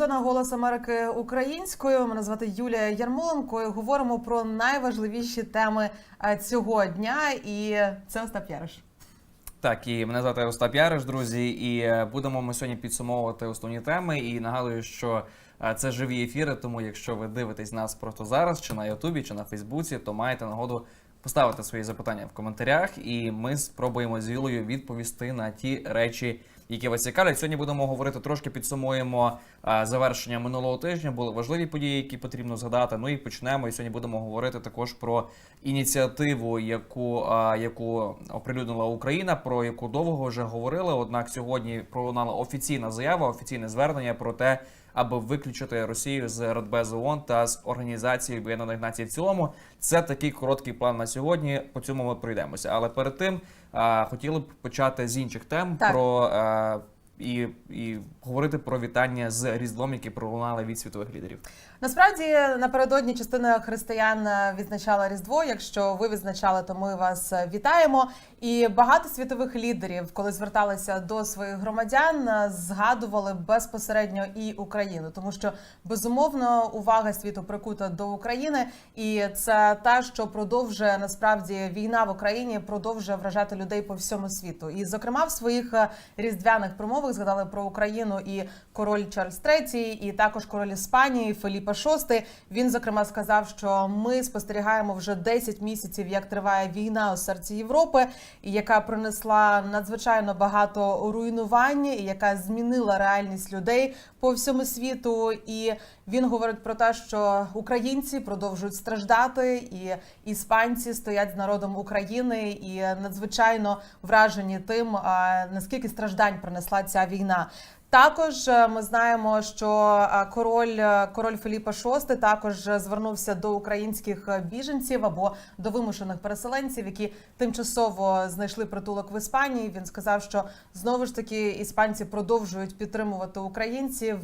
Вашингтона Голос Америки українською. Мене звати Юлія Ярмоленко. і Говоримо про найважливіші теми е, цього дня. І це Остап Яриш. Так, і мене звати Остап Яриш, друзі, і е, будемо ми сьогодні підсумовувати основні теми. І нагадую, що е, це живі ефіри, тому якщо ви дивитесь нас просто зараз, чи на Ютубі, чи на Фейсбуці, то маєте нагоду поставити свої запитання в коментарях, і ми спробуємо з Юлею відповісти на ті речі, які вас цікавлять. Сьогодні будемо говорити трошки підсумуємо е, завершення минулого тижня. Були важливі події, які потрібно згадати. Ну і почнемо. І сьогодні будемо говорити також про ініціативу, яку, е, яку оприлюднила Україна, про яку довго вже говорили. Однак сьогодні пролунала офіційна заява, офіційне звернення про те, аби виключити Росію з Радбезу ООН та з Організації Об'єднаних Націй в цілому. Це такий короткий план на сьогодні. По цьому ми пройдемося. Але перед тим а, хотіли б почати з інших тем Так. про а, і, і говорити про вітання з Різдвом, які пролунали від світових лідерів. Насправді напередодні частина християн відзначала Різдво. Якщо ви відзначали, то ми вас вітаємо. І багато світових лідерів, коли зверталися до своїх громадян, е, згадували безпосередньо і Україну, тому що безумовно увага світу прикута до України, і це те, що продовжує насправді війна в Україні, продовжує вражати людей по всьому світу. І зокрема в своїх е, різдвяних промовах згадали про Україну і король Чарльз III, і також король Іспанії Феліпа VI. Він зокрема сказав, що ми спостерігаємо вже 10 місяців, як триває війна у серці Європи, яка принесла надзвичайно багато руйнувань, і яка змінила реальність людей по всьому світу. І він говорить про те, що українці продовжують страждати, і іспанці стоять з народом України і надзвичайно вражені тим, наскільки страждань принесла ця війна. Також е, ми знаємо, що е, король е, король Філіпа VI також звернувся до українських біженців або до вимушених переселенців, які тимчасово знайшли притулок в Іспанії. Він сказав, що знову ж таки іспанці продовжують підтримувати українців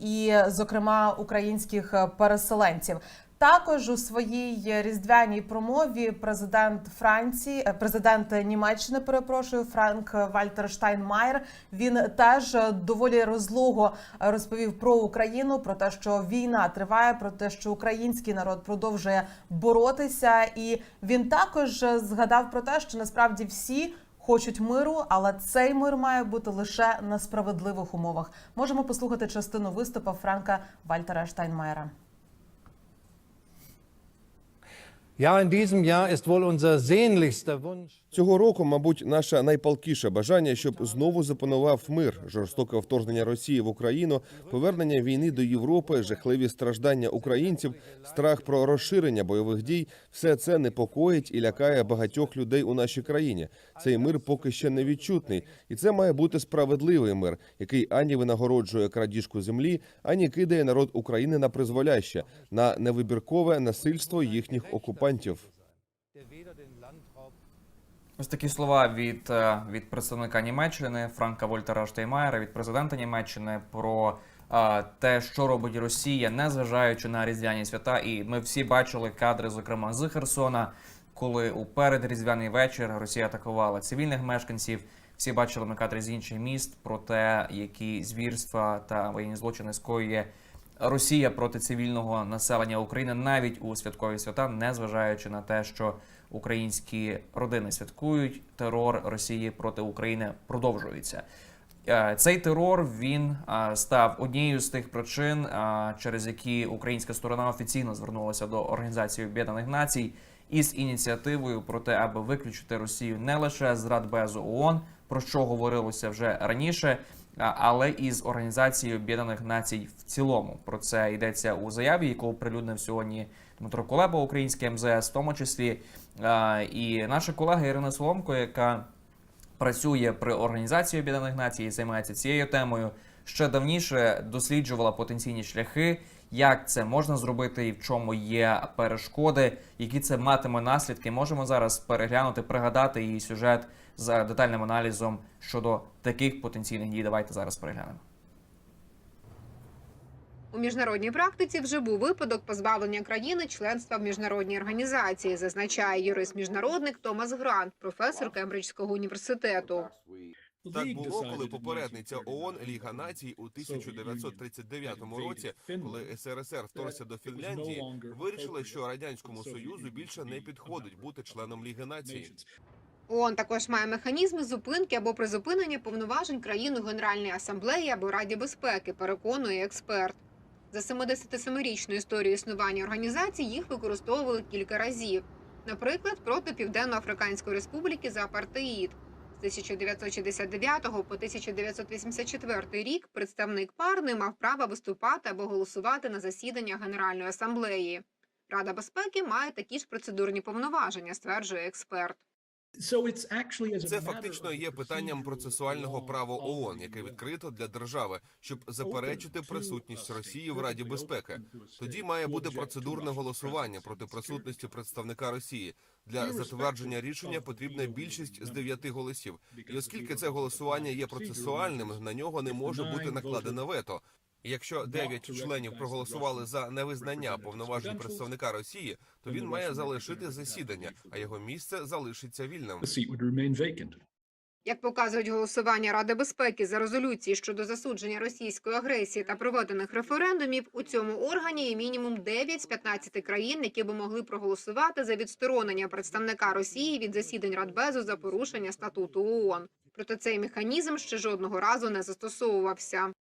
і, зокрема, українських переселенців. Також у своїй різдвяній промові президент Франції, е, президент Німеччини, перепрошую, Франк Вальтер Штайнмаєр. Він теж доволі розлого е, розповів про Україну, про те, що війна триває, про те, що український народ продовжує боротися, і він також згадав про те, що насправді всі. Хочуть миру, але цей мир має бути лише на справедливих умовах. Можемо послухати частину виступу Франка Вальтера Штайнмаєра. Ja, in diesem Jahr ist wohl unser sehnlichster Wunsch. Цього року, мабуть, наше найпалкіше бажання, щоб знову запанував мир, жорстоке вторгнення Росії в Україну, повернення війни до Європи, жахливі страждання українців, страх про розширення бойових дій все це непокоїть і лякає багатьох людей у нашій країні. Цей мир поки ще не відчутний, і це має бути справедливий мир, який ані винагороджує крадіжку землі, ані кидає народ України на призволяще, на невибіркове насильство їхніх окупантів. Ось такі слова від, е, від представника Німеччини Франка Вольтера Штеймаєра, від президента Німеччини про е, те, що робить Росія, незважаючи на різдвяні свята. І ми всі бачили кадри, зокрема з Херсона, коли у передріздвяний вечір Росія атакувала цивільних мешканців. Всі бачили ми кадри з інших міст про те, які звірства та воєнні злочини скоює Росія проти цивільного населення України навіть у святкові свята, незважаючи на те, що українські родини святкують, терор Росії проти України продовжується. Е, Цей терор він е, став однією з тих причин, е, через які українська сторона офіційно звернулася до Організації Об'єднаних Націй із ініціативою про те, аби виключити Росію не лише з Радбезу ООН, про що говорилося вже раніше, але і з Організацією Об'єднаних Націй в цілому. Про це йдеться у заяві, яку оприлюднив сьогодні Дмитро Кулеба, український МЗС, в тому числі і наша колега Ірина Соломко, яка працює при Організації Об'єднаних Націй і займається цією темою, ще давніше досліджувала потенційні шляхи, як це можна зробити і в чому є перешкоди, які це матиме наслідки. Можемо зараз переглянути, пригадати її сюжет з детальним аналізом щодо таких потенційних дій. Давайте зараз переглянемо. У міжнародній практиці вже був випадок позбавлення країни членства в міжнародній організації, зазначає юрист-міжнародник Томас Грант, професор Кембриджського університету. Так було, коли попередниця ООН Ліга націй у 1939 році, коли СРСР вторгся до Фінляндії, вирішила, що радянському союзу більше не підходить бути членом Ліги націй. ООН також має механізми зупинки або призупинення повноважень країн у Генеральній асамблеї або Раді безпеки, переконує експерт. За 77-річну історію існування організації їх використовували кілька разів. Наприклад, проти Південно-Африканської Республіки за апартеїд. З 1969 по 1984 рік представник пар не мав права виступати або голосувати на засіданнях Генеральної асамблеї. Рада безпеки має такі ж процедурні повноваження, стверджує експерт. Це фактично є питанням процесуального права ООН, яке відкрито для держави, щоб заперечити присутність Росії в Раді безпеки. Тоді має бути процедурне голосування проти присутності представника Росії. Для затвердження рішення потрібна більшість з дев'яти голосів. І оскільки це голосування є процесуальним, на нього не може бути накладене вето. Якщо дев'ять членів проголосували за невизнання повноважень представника Росії, то він має залишити засідання, а його місце залишиться вільним. Як показують голосування Ради безпеки за резолюції щодо засудження російської агресії та проведених референдумів, у цьому органі є мінімум 9 з 15 країн, які би могли проголосувати за відсторонення представника Росії від засідань Радбезу за порушення статуту ООН. Проте цей механізм ще жодного разу не застосовувався.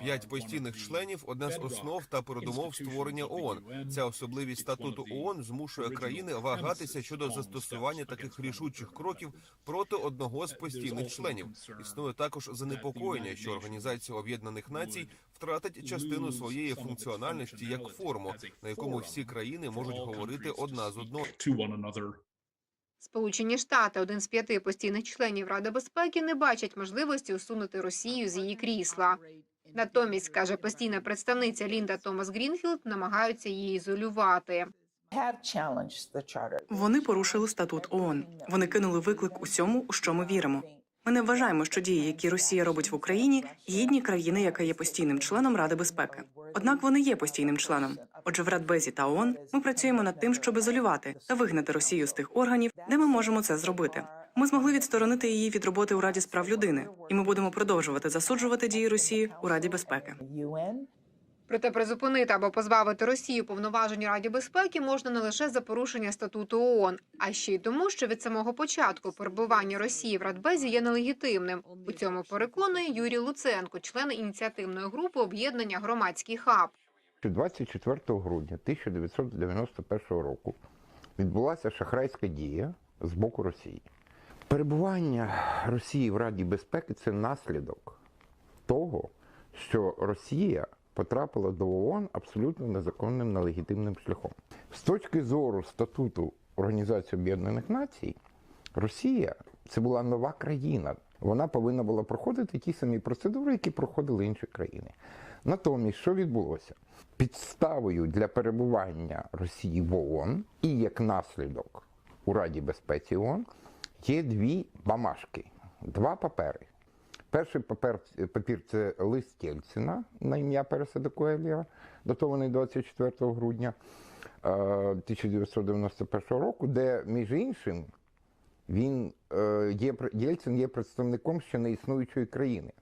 П'ять постійних членів одне з основ та передумов створення ООН. Ця особливість статуту ООН змушує країни вагатися щодо застосування таких рішучих кроків проти одного з постійних членів. Існує також занепокоєння, що Організація Об'єднаних Націй втратить частину своєї функціональності як форму, на якому всі країни можуть говорити одна з одною. Сполучені Штати, один з п'яти постійних членів Ради безпеки, не бачать можливості усунути Росію з її крісла. Натомість, каже постійна представниця Лінда Томас Грінфілд, намагаються її ізолювати. Вони порушили статут ООН. Вони кинули виклик усьому, у що ми віримо. Ми не вважаємо, що дії, які Росія робить в Україні, гідні країни, яка є постійним членом Ради безпеки. Однак вони є постійним членом. Отже, в Радбезі та ООН ми працюємо над тим, щоб ізолювати та вигнати Росію з тих органів, де ми можемо це зробити. Ми змогли відсторонити її від роботи у Раді справ людини, і ми будемо продовжувати засуджувати дії Росії у Раді безпеки. Проте призупинити або позбавити Росію повноважень Раді безпеки можна не лише за порушення статуту ООН, а ще й тому, що від самого початку перебування Росії в Радбезі є нелегітимним. У цьому переконує Юрій Луценко, член ініціативної групи об'єднання Громадський хаб. 24 грудня 1991 року відбулася шахрайська дія з боку Росії. Перебування Росії в Раді безпеки це наслідок того, що Росія потрапила до ООН абсолютно незаконним нелегітимним шляхом. З точки зору статуту Організації Об'єднаних Націй, Росія це була нова країна. Вона повинна була проходити ті самі процедури, які проходили інші країни. Натомість, що відбулося? Підставою для перебування Росії в ООН і як наслідок у Раді безпеці ООН є дві бамашки, два папери. Перший папер, папір це лист Єльцина на ім'я Переса Декуелія, датований 24 грудня е, 1991 року, де, між іншим, він е, є Єльцин є представником ще не існуючої країни.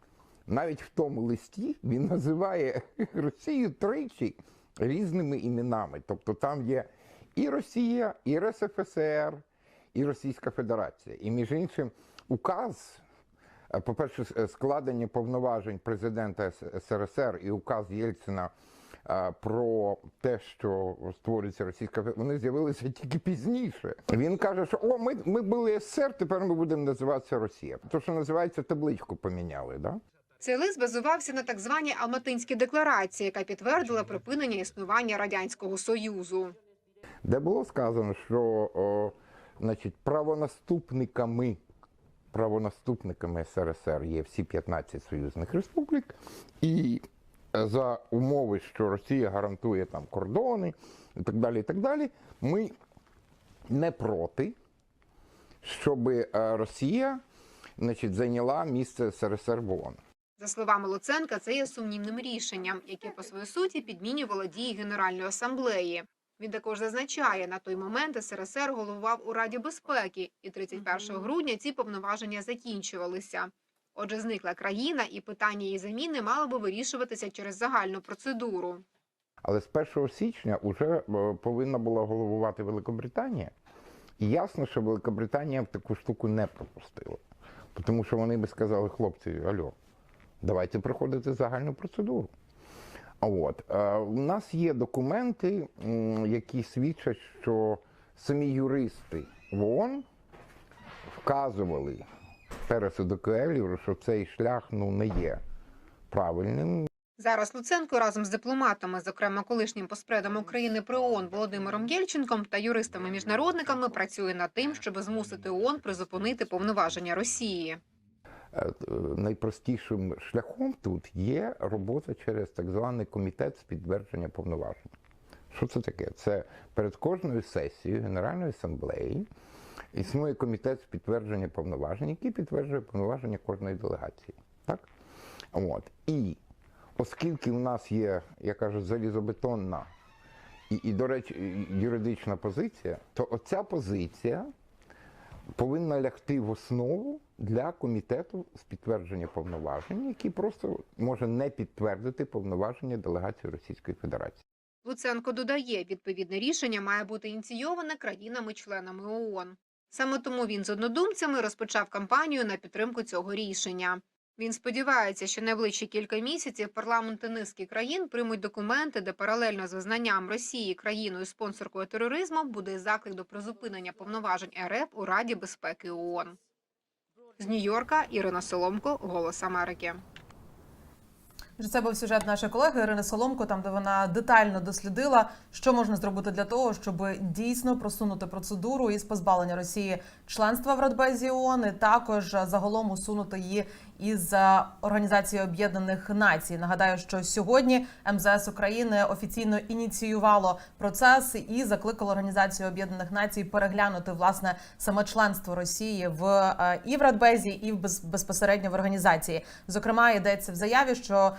Навіть в тому листі він називає Росію тричі різними іменами. Тобто там є і Росія, і РСФСР, і Російська Федерація. І між іншим, указ, е, по-перше, е, складення повноважень президента СРСР і указ Єльцина е, про те, що створюється Російська вони з'явилися тільки пізніше. Він каже, що о, ми, ми були СССР, тепер ми будемо називатися Росія. То, що називається, табличку поміняли. Да? Цей лист базувався на так званій Алматинській декларації, яка підтвердила припинення існування радянського союзу. де було сказано, що о, значить, правонаступниками, правонаступниками СРСР є всі 15 союзних республік, і е, за умови, що Росія гарантує там кордони і так далі, і так далі, ми не проти, щоб е, Росія значить, зайняла місце СРСР в ООН. За словами Луценка, це є сумнівним рішенням, яке по своїй суті підмінювало дії Генеральної асамблеї. Він також зазначає, на той момент СРСР головував у Раді безпеки, і 31 грудня ці повноваження закінчувалися. Отже, зникла країна, і питання її заміни мало би вирішуватися через загальну процедуру. Але з 1 січня вже повинна була головувати Великобританія. І ясно, що Великобританія в таку штуку не пропустила. Тому що вони би сказали, хлопці, альо, давайте проходити загальну процедуру. От е, у нас є документи, які свідчать, що самі юристи в ООН вказували Пересу до що цей шлях ну не є правильним. Зараз Луценко разом з дипломатами, зокрема колишнім поспредом України при ООН Володимиром Єльченком та юристами-міжнародниками, працює над тим, щоб змусити ООН призупинити повноваження Росії. Е, е, Найпростішим шляхом тут є робота через так званий комітет з підтвердження повноважень. Що це таке? Це перед кожною сесією Генеральної асамблеї існує комітет з підтвердження повноважень, який підтверджує повноваження кожної делегації. Так? От. І оскільки у нас є, я кажу, залізобетонна і, і, до речі, юридична позиція, то оця позиція повинна лягти в основу для комітету з підтвердження повноважень, який просто може не підтвердити повноваження делегації Російської Федерації. Луценко додає, відповідне рішення має бути ініційоване країнами-членами ООН. Саме тому він з однодумцями розпочав кампанію на підтримку цього рішення. Він сподівається, що найближчі кілька місяців парламенти низки країн приймуть документи, де паралельно з визнанням Росії країною спонсоркою тероризму буде заклик до призупинення повноважень РФ у Раді безпеки ООН. З Нью-Йорка Ірина Соломко, Голос Америки. Це був сюжет нашої колеги Ірини Соломко, там де вона детально дослідила, що можна зробити для того, щоб дійсно просунути процедуру із позбавлення Росії членства в Радбезі ООН, і також загалом усунути її із е, Організації Об'єднаних Націй. Нагадаю, що сьогодні МЗС України офіційно ініціювало процес і закликало Організацію Об'єднаних Націй переглянути власне саме членство Росії в е, і в Радбезі, і в без, безпосередньо в організації. Зокрема, йдеться в заяві, що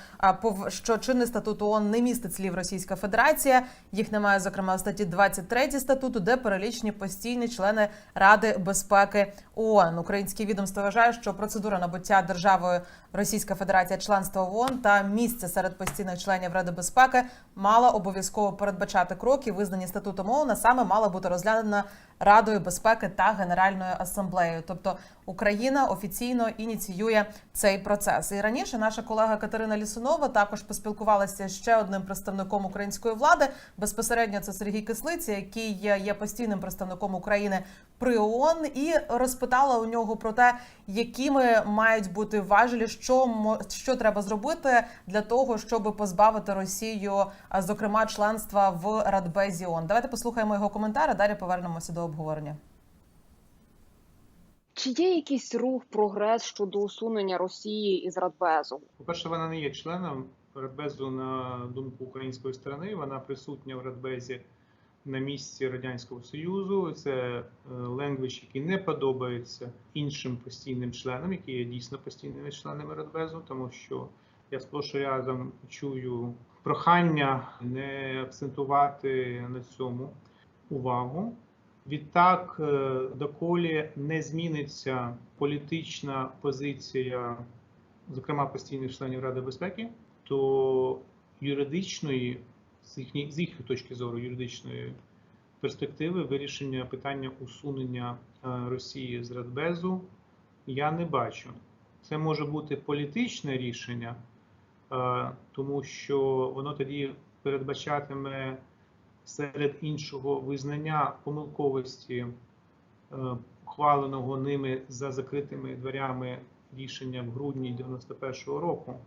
що чинний статут ООН не містить слів Російська Федерація. Їх немає, зокрема, в статті 23 статуту, де перелічені постійні члени Ради безпеки ООН. Українське відомство вважає, що процедура набуття державою Російська Федерація членства в ООН та місце серед постійних членів Ради безпеки мала обов'язково передбачати кроки, визнані статутом ООН, а саме мала бути розглянена Радою безпеки та Генеральною асамблеєю. Тобто Україна офіційно ініціює цей процес. І раніше наша колега Катерина Лісунова також поспілкувалася з ще одним представником української влади. Безпосередньо це Сергій Кислиця, який є постійним представником України при ООН, і розпитала у нього про те, якими мають бути важелі, що що треба зробити для того, щоб позбавити Росію, зокрема, членства в Радбезі ООН. Давайте послухаємо його коментар, а далі повернемося до обговорення. Чи є якийсь рух, прогрес щодо усунення Росії із Радбезу? По-перше, вона не є членом Радбезу на думку української сторони. Вона присутня в Радбезі на місці Радянського Союзу. Це ленгвіч, який не подобається іншим постійним членам, які є дійсно постійними членами Радбезу, тому що я сплош і разом чую прохання не акцентувати на цьому увагу. Відтак, е, доколі не зміниться політична позиція, зокрема постійних членів Ради безпеки, то юридичної, з їхньої з їхньої точки зору, юридичної перспективи вирішення питання усунення е, Росії з Радбезу я не бачу. Це може бути політичне рішення, е, тому що воно тоді передбачатиме серед іншого визнання помилковості е, ухваленого ними за закритими дверями рішення в грудні 91-го року,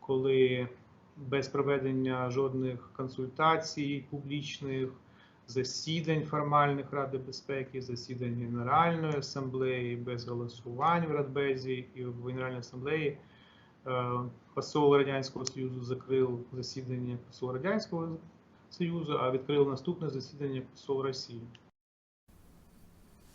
коли без проведення жодних консультацій публічних, засідань формальних Ради безпеки, засідань Генеральної асамблеї, без голосувань в Радбезі і в Генеральній асамблеї е, посол Радянського Союзу закрив засідання посол Радянського Союзу, а відкрив наступне засідання посол Росії.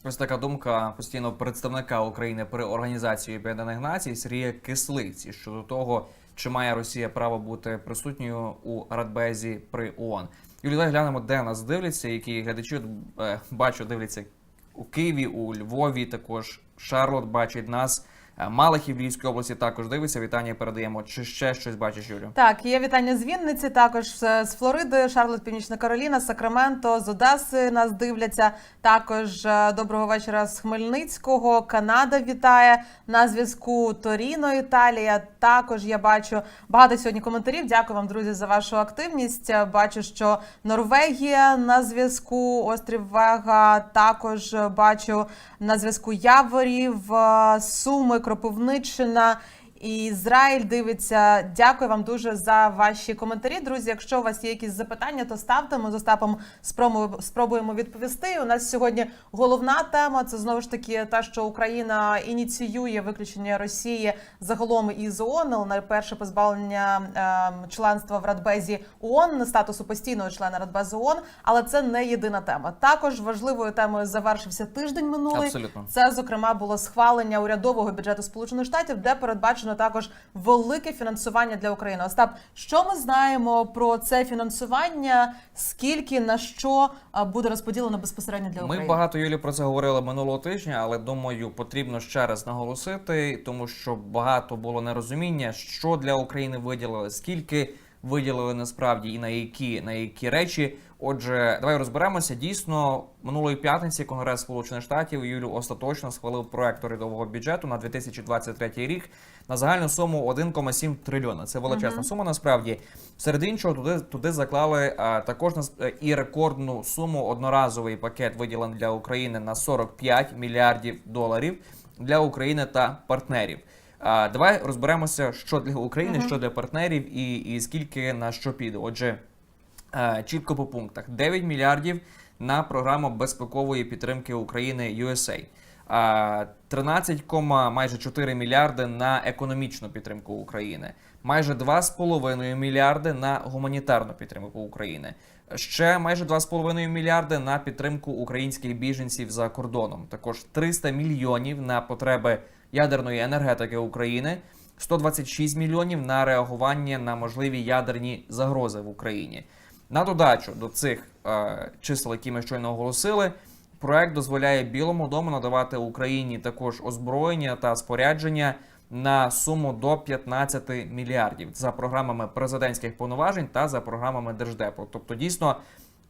Ось така думка постійного представника України при Організації Об'єднаних Націй Сергія Кислиці щодо того, чи має Росія право бути присутньою у Радбезі при ООН. Юлі, давай глянемо, де нас дивляться, які глядачі е, бачу, дивляться у Києві, у Львові, також Шарлот бачить нас. Е, Малахів в Львівській області також дивиться. Вітання передаємо. Чи ще щось бачиш, Юлю? Так, є вітання з Вінниці, також е, з Флориди, Шарлот, Північна Кароліна, Сакраменто, з Одеси нас дивляться. Також е, доброго вечора з Хмельницького. Канада вітає на зв'язку. Торіно, Італія. Також я бачу багато сьогодні коментарів. Дякую вам, друзі, за вашу активність. Бачу, що Норвегія на зв'язку, острів Вега. Також бачу на зв'язку Яворів, Суми, Кропивниччина. І Ізраїль дивиться. Дякую вам дуже за ваші коментарі. Друзі, якщо у вас є якісь запитання, то ставте. Ми з Остапом спробуємо, відповісти. У нас сьогодні головна тема це знову ж таки та, що Україна ініціює виключення Росії загалом із ООН на перше позбавлення ем, членства в Радбезі ООН, статусу постійного члена Радбезу ООН. Але це не єдина тема. Також важливою темою завершився тиждень минулий. Абсолютно. Це зокрема було схвалення урядового бюджету Сполучених Штатів, де передбачено також велике фінансування для України. Остап, що ми знаємо про це фінансування? Скільки на що буде розподілено безпосередньо для Ми багато Юлі про це говорили минулого тижня, але думаю, потрібно ще раз наголосити, тому що багато було нерозуміння, що для України виділили, скільки виділили насправді і на які на які речі. Отже, давай розберемося. Дійсно, минулої п'ятниці Конгрес Сполучених Штатів Юлю остаточно схвалив проект урядового бюджету на 2023 рік на загальну суму 1,7 трильйона. Це величезна Мгм. сума. Насправді, серед іншого, туди туди заклали а, також е, і рекордну суму одноразовий пакет виділений для України на 45 мільярдів доларів для України та партнерів. А, давай розберемося, що для України, Мгм. що для партнерів, і, і скільки на що піде. Отже, чітко по пунктах: 9 мільярдів на програму безпекової підтримки України USA. А, 13, майже 4 мільярди на економічну підтримку України, майже 2,5 мільярди на гуманітарну підтримку України. Ще майже 2,5 мільярди на підтримку українських біженців за кордоном. Також 300 мільйонів на потреби ядерної енергетики України, 126 мільйонів на реагування на можливі ядерні загрози в Україні. На додачу до цих е, чисел, які ми щойно оголосили, проект дозволяє Білому дому надавати Україні також озброєння та спорядження на суму до 15 мільярдів за програмами президентських повноважень та за програмами держдепу. Тобто, дійсно.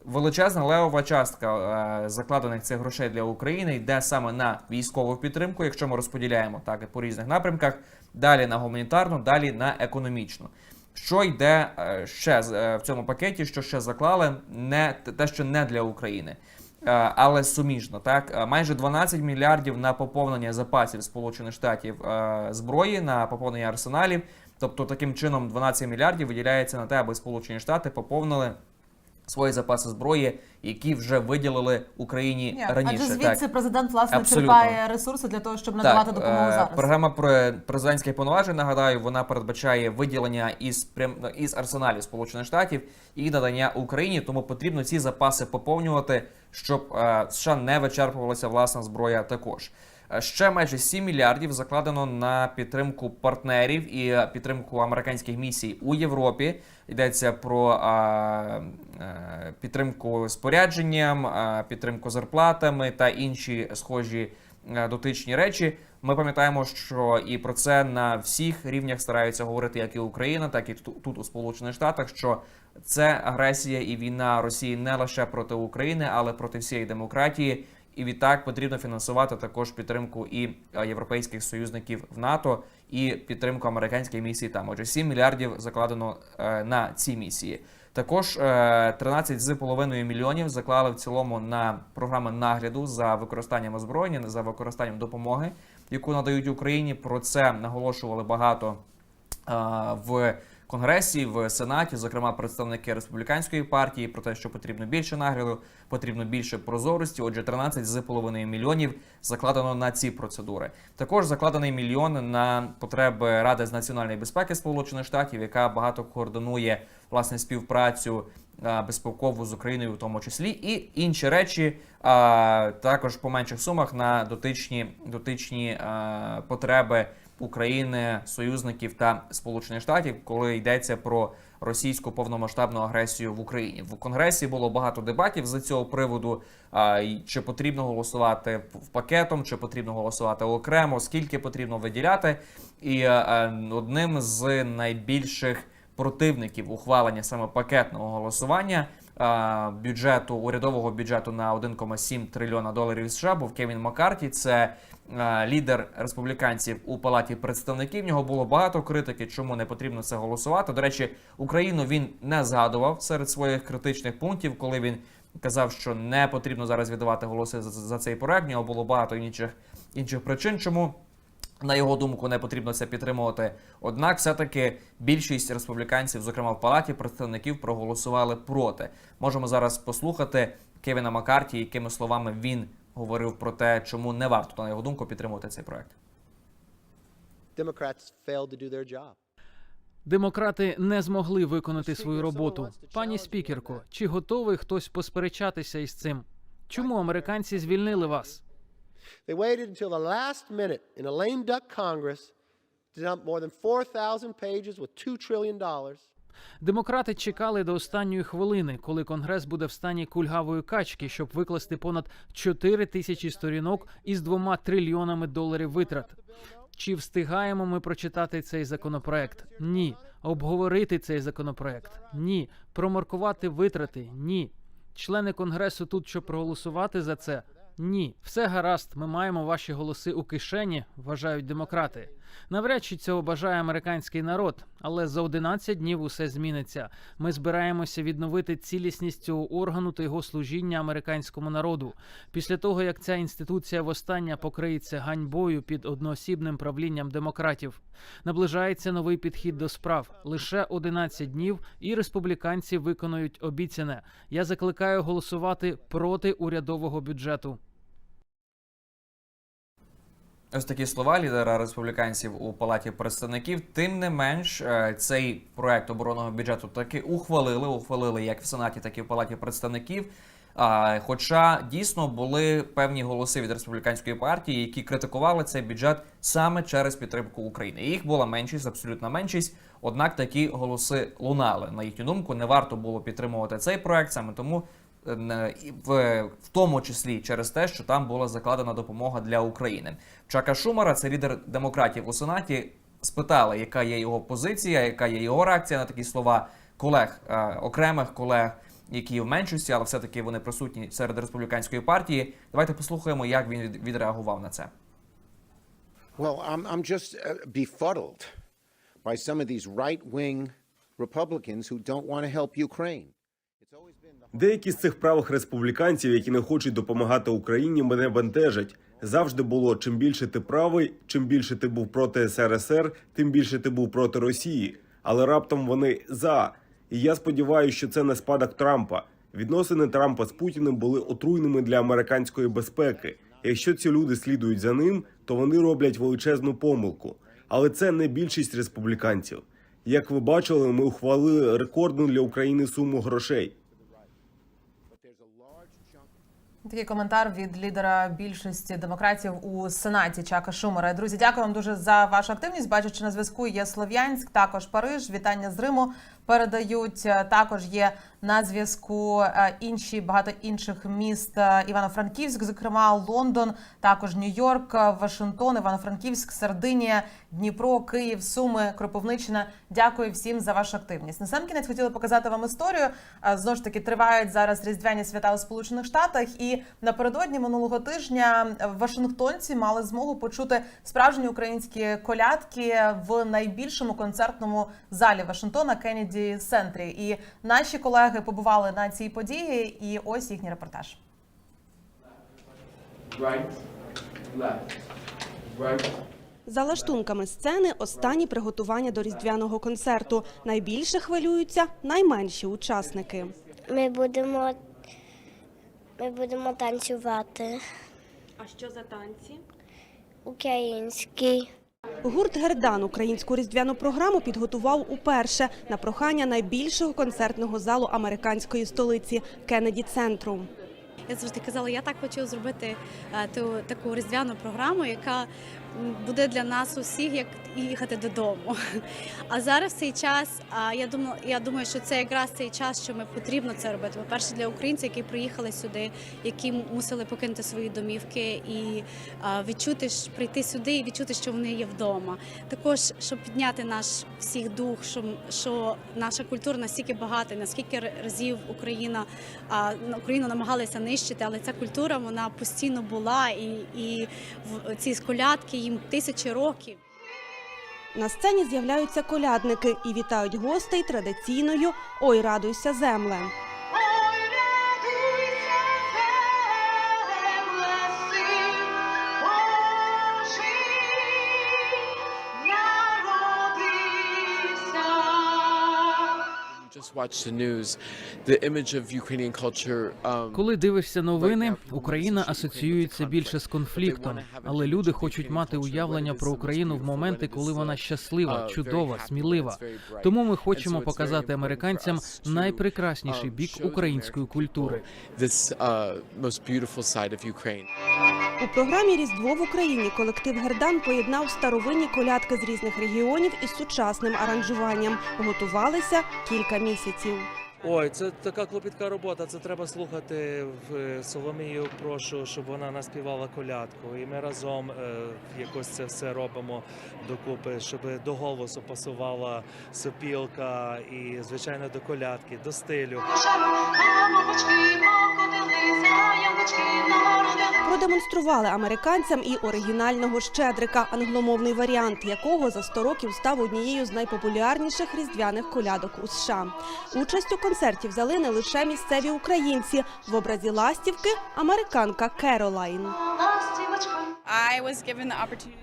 Величезна левова частка е, закладених цих грошей для України йде саме на військову підтримку, якщо ми розподіляємо так по різних напрямках. Далі на гуманітарну, далі на економічну. Що йде е, ще е, в цьому пакеті, що ще заклали, не те, що не для України, Е, але суміжно. Так, майже 12 мільярдів на поповнення запасів Сполучених Штатів зброї, на поповнення арсеналів. Тобто, таким чином 12 мільярдів виділяється на те, аби Сполучені Штати поповнили свої запаси зброї, які вже виділили Україні Ні, раніше. адже так. звідси президент власне Абсолютно. черпає ресурси для того, щоб надавати Так, допомогу е, зараз. Програма про президентських повноважень, нагадаю, вона передбачає виділення із прям із арсеналів Сполучених Штатів і надання Україні, тому потрібно ці запаси поповнювати, щоб е, США не вичерпувалася власна зброя також. Е, Ще майже 7 мільярдів закладено на підтримку партнерів і е, підтримку американських місій у Європі. Йдеться про а, е, підтримку спорядженням, а, підтримку зарплатами та інші схожі дотичні речі. Ми пам'ятаємо, що і про це на всіх рівнях стараються говорити як і Україна, так і ту- тут у Сполучених Штатах. Що це агресія і війна Росії не лише проти України, але проти всієї демократії. І відтак потрібно фінансувати також підтримку і е, європейських союзників в НАТО і підтримку американських місій там. Отже, 7 мільярдів закладено е, на ці місії. Також е, 13,5 мільйонів заклали в цілому на програми нагляду за використанням озброєння, за використанням допомоги, яку надають Україні. Про це наголошували багато в Конгресі, в Сенаті, зокрема представники республіканської партії, про те, що потрібно більше нагляду, потрібно більше прозорості. Отже, 13,5 мільйонів закладено на ці процедури. Також закладений мільйон на потреби Ради з національної безпеки Сполучених Штатів, яка багато координує власне співпрацю безпекову з Україною, в тому числі, і інші речі а, також по менших сумах на дотичні дотичні а, потреби України, союзників та Сполучених Штатів, коли йдеться про російську повномасштабну агресію в Україні. В Конгресі було багато дебатів з цього приводу. Чи потрібно голосувати в пакетом, чи потрібно голосувати окремо, скільки потрібно виділяти. І е, е, одним з найбільших противників ухвалення саме пакетного голосування бюджету урядового бюджету на 1,7 трильйона доларів США був Кевін Маккарті. Це лідер республіканців у палаті представників. В нього було багато критики, чому не потрібно це голосувати. До речі, Україну він не згадував серед своїх критичних пунктів, коли він казав, що не потрібно зараз віддавати голоси за цей проект. В нього було багато інших інших причин, чому. На його думку, не потрібно це підтримувати. Однак, все-таки більшість республіканців, зокрема в палаті представників, проголосували проти. Можемо зараз послухати Кевіна Маккарті, якими словами він говорив про те, чому не варто на його думку підтримувати цей проект. Демократи не змогли виконати свою роботу. Пані спікерко, чи готовий хтось посперечатися із цим? Чому американці звільнили вас? They waited until the last minute in a lame duck Congress to dump more than 4,000 pages with $2 trillion. Демократи чекали до останньої хвилини, коли конгрес буде в стані кульгавої качки, щоб викласти понад 4 тисячі сторінок із двома трильйонами доларів витрат. Чи встигаємо ми прочитати цей законопроект? Ні. Обговорити цей законопроект? Ні. Промаркувати витрати? Ні. Члени конгресу тут, щоб проголосувати за це? Ні, все гаразд. Ми маємо ваші голоси у кишені, вважають демократи. Навряд чи цього бажає американський народ, але за 11 днів усе зміниться. Ми збираємося відновити цілісність цього органу та його служіння американському народу. Після того як ця інституція востаннє покриється ганьбою під одноосібним правлінням демократів. Наближається новий підхід до справ. Лише 11 днів, і республіканці виконують обіцяне. Я закликаю голосувати проти урядового бюджету. Ось такі слова лідера республіканців у палаті представників. Тим не менш, е, цей проект оборонного бюджету таки ухвалили. Ухвалили як в сенаті, так і в палаті представників. Хоча дійсно були певні голоси від республіканської партії, які критикували цей бюджет саме через підтримку України. Їх була меншість, абсолютна меншість. Однак такі голоси лунали. На їхню думку, не варто було підтримувати цей проект саме тому. Е, В, тому числі через те, що там була закладена допомога для України. Чака Шумара, це лідер демократів у сенаті, спитали, яка є його позиція, яка є його реакція на такі слова колег, е, окремих колег, які в меншості, але все-таки вони присутні серед республіканської партії. Давайте послухаємо, як він від- відреагував на це. Well, I'm, I'm just uh, befuddled by some of these right wing Republicans who don't want to help Ukraine. Деякі з цих правих республіканців, які не хочуть допомагати Україні, мене бентежать. Завжди було чим більше ти правий, чим більше ти був проти СРСР, тим більше ти був проти Росії. Але раптом вони за. І я сподіваюся, що це не спадок Трампа. Відносини Трампа з Путіним були отруйними для американської безпеки. Якщо ці люди слідують за ним, то вони роблять величезну помилку. Але це не більшість республіканців. Як ви бачили, ми ухвалили рекордну для України суму грошей. Такий коментар від лідера більшості демократів у сенаті Чака Шумера. Друзі, дякую вам дуже за вашу активність. Бачу, що на зв'язку є Слов'янськ, також Париж. Вітання з Риму передають. Також є на зв'язку е, інші багато інших міст. Е, Івано-Франківськ, зокрема Лондон, також Нью-Йорк, е, Вашингтон, Івано-Франківськ, Сардинія, Дніпро, Київ, Суми, Кропивниччина. Дякую всім за вашу активність. На сам кінець хотіла показати вам історію. Знову ж таки тривають зараз різдвяні свята у Сполучених Штатах, і напередодні минулого тижня Вашингтонці мали змогу почути справжні українські колядки в найбільшому концертному залі Вашингтона Кеннеді Центрі. І наші колеги побували на цій події, і ось їхній репортаж. За лаштунками сцени останні приготування до різдвяного концерту. Найбільше хвилюються найменші учасники. Ми будемо, ми будемо танцювати А що за танці? український. Гурт Гердан українську різдвяну програму підготував уперше на прохання найбільшого концертного залу американської столиці Кеннеді Центру. Я завжди казала, я так хочу зробити е, ту таку різдвяну програму, яка буде для нас усіх як їхати додому. А зараз цей час, я думаю, я думаю, що це якраз цей час, що ми потрібно це робити. По-перше, для українців, які приїхали сюди, які мусили покинути свої домівки і відчути прийти сюди і відчути, що вони є вдома. Також щоб підняти наш всіх дух, що, що наша культура настільки багата, наскільки разів Україна Україну намагалися нищити, але ця культура вона постійно була, і, і ці колядки їм тисячі років. На сцені з'являються колядники і вітають гостей традиційною Ой, радуйся, земле. Коли дивишся новини, Україна асоціюється більше з конфліктом, але люди хочуть мати уявлення про Україну в моменти, коли вона щаслива, чудова, смілива. Тому ми хочемо показати американцям найпрекрасніший бік української культури. uh, most beautiful side of Ukraine. У програмі Різдво в Україні колектив Гердан поєднав старовинні колядки з різних регіонів із сучасним аранжуванням. Готувалися кілька місяців. 结晶 Ой, це така клопітка робота. Це треба слухати в Соломію. Прошу, щоб вона наспівала колядку. І ми разом е, якось це все робимо докупи, щоб до голосу пасувала сопілка і, звичайно, до колядки, до стилю. Продемонстрували американцям і оригінального щедрика, англомовний варіант якого за 100 років став однією з найпопулярніших різдвяних колядок у США. Участь у концерті взяли не лише місцеві українці в образі ластівки американка Керолайн.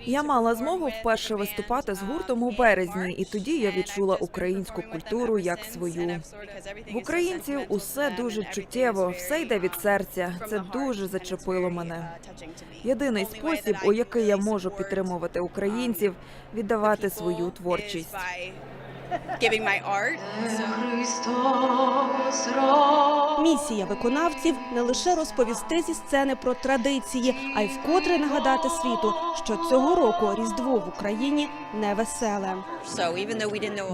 Я мала змогу вперше виступати з гуртом у березні, і тоді я відчула українську культуру як свою. В українців усе дуже чуттєво, все йде від серця. Це дуже зачепило мене. Єдиний спосіб, у який я можу підтримувати українців, віддавати свою творчість. Місія виконавців не лише розповісти зі сцени про традиції, а й вкотре нагадати світу, що цього року Різдво в Україні не веселе.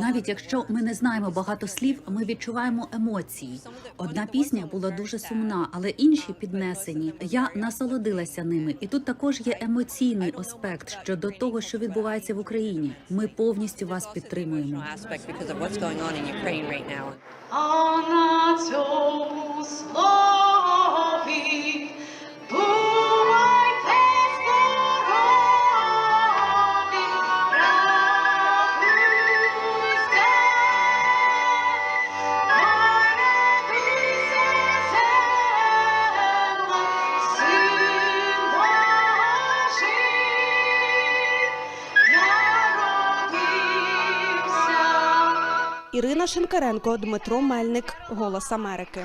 Навіть якщо ми не знаємо багато слів, ми відчуваємо емоції. Одна пісня була дуже сумна, але інші піднесені. Я насолодилася ними, і тут також є емоційний аспект щодо того, що відбувається в Україні. Ми повністю вас підтримуємо. А на цьому слові Ірина Шинкаренко, Дмитро Мельник, Голос Америки.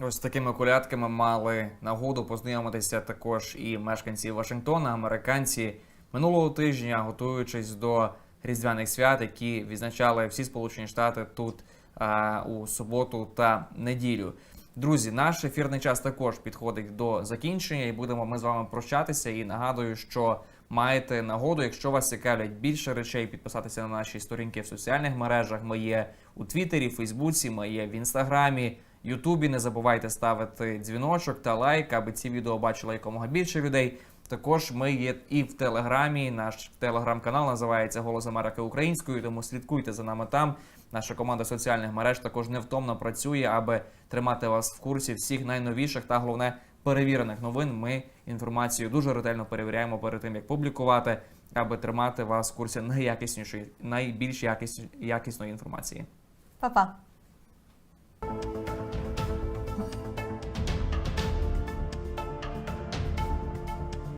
Ось такими колядками мали нагоду познайомитися також і мешканці Вашингтона, американці минулого тижня, готуючись до різдвяних свят, які відзначали всі Сполучені Штати тут а, у суботу та неділю. Друзі, наш ефірний час також підходить до закінчення, і будемо ми з вами прощатися. І нагадую, що маєте нагоду, якщо вас цікавлять більше речей, підписатися на наші сторінки в соціальних мережах. Ми є у Твіттері, Фейсбуці, ми є в Інстаграмі. Ютубі не забувайте ставити дзвіночок та лайк, аби ці відео бачило якомога більше людей. Також ми є і в Телеграмі. Наш телеграм-канал називається Голос Америки українською, тому слідкуйте за нами там. Наша команда соціальних мереж також невтомно працює, аби тримати вас в курсі всіх найновіших та головне перевірених новин. Ми інформацію дуже ретельно перевіряємо перед тим, як публікувати, аби тримати вас в курсі найякіснішої, найбільш якіс... якісної інформації. Па-па.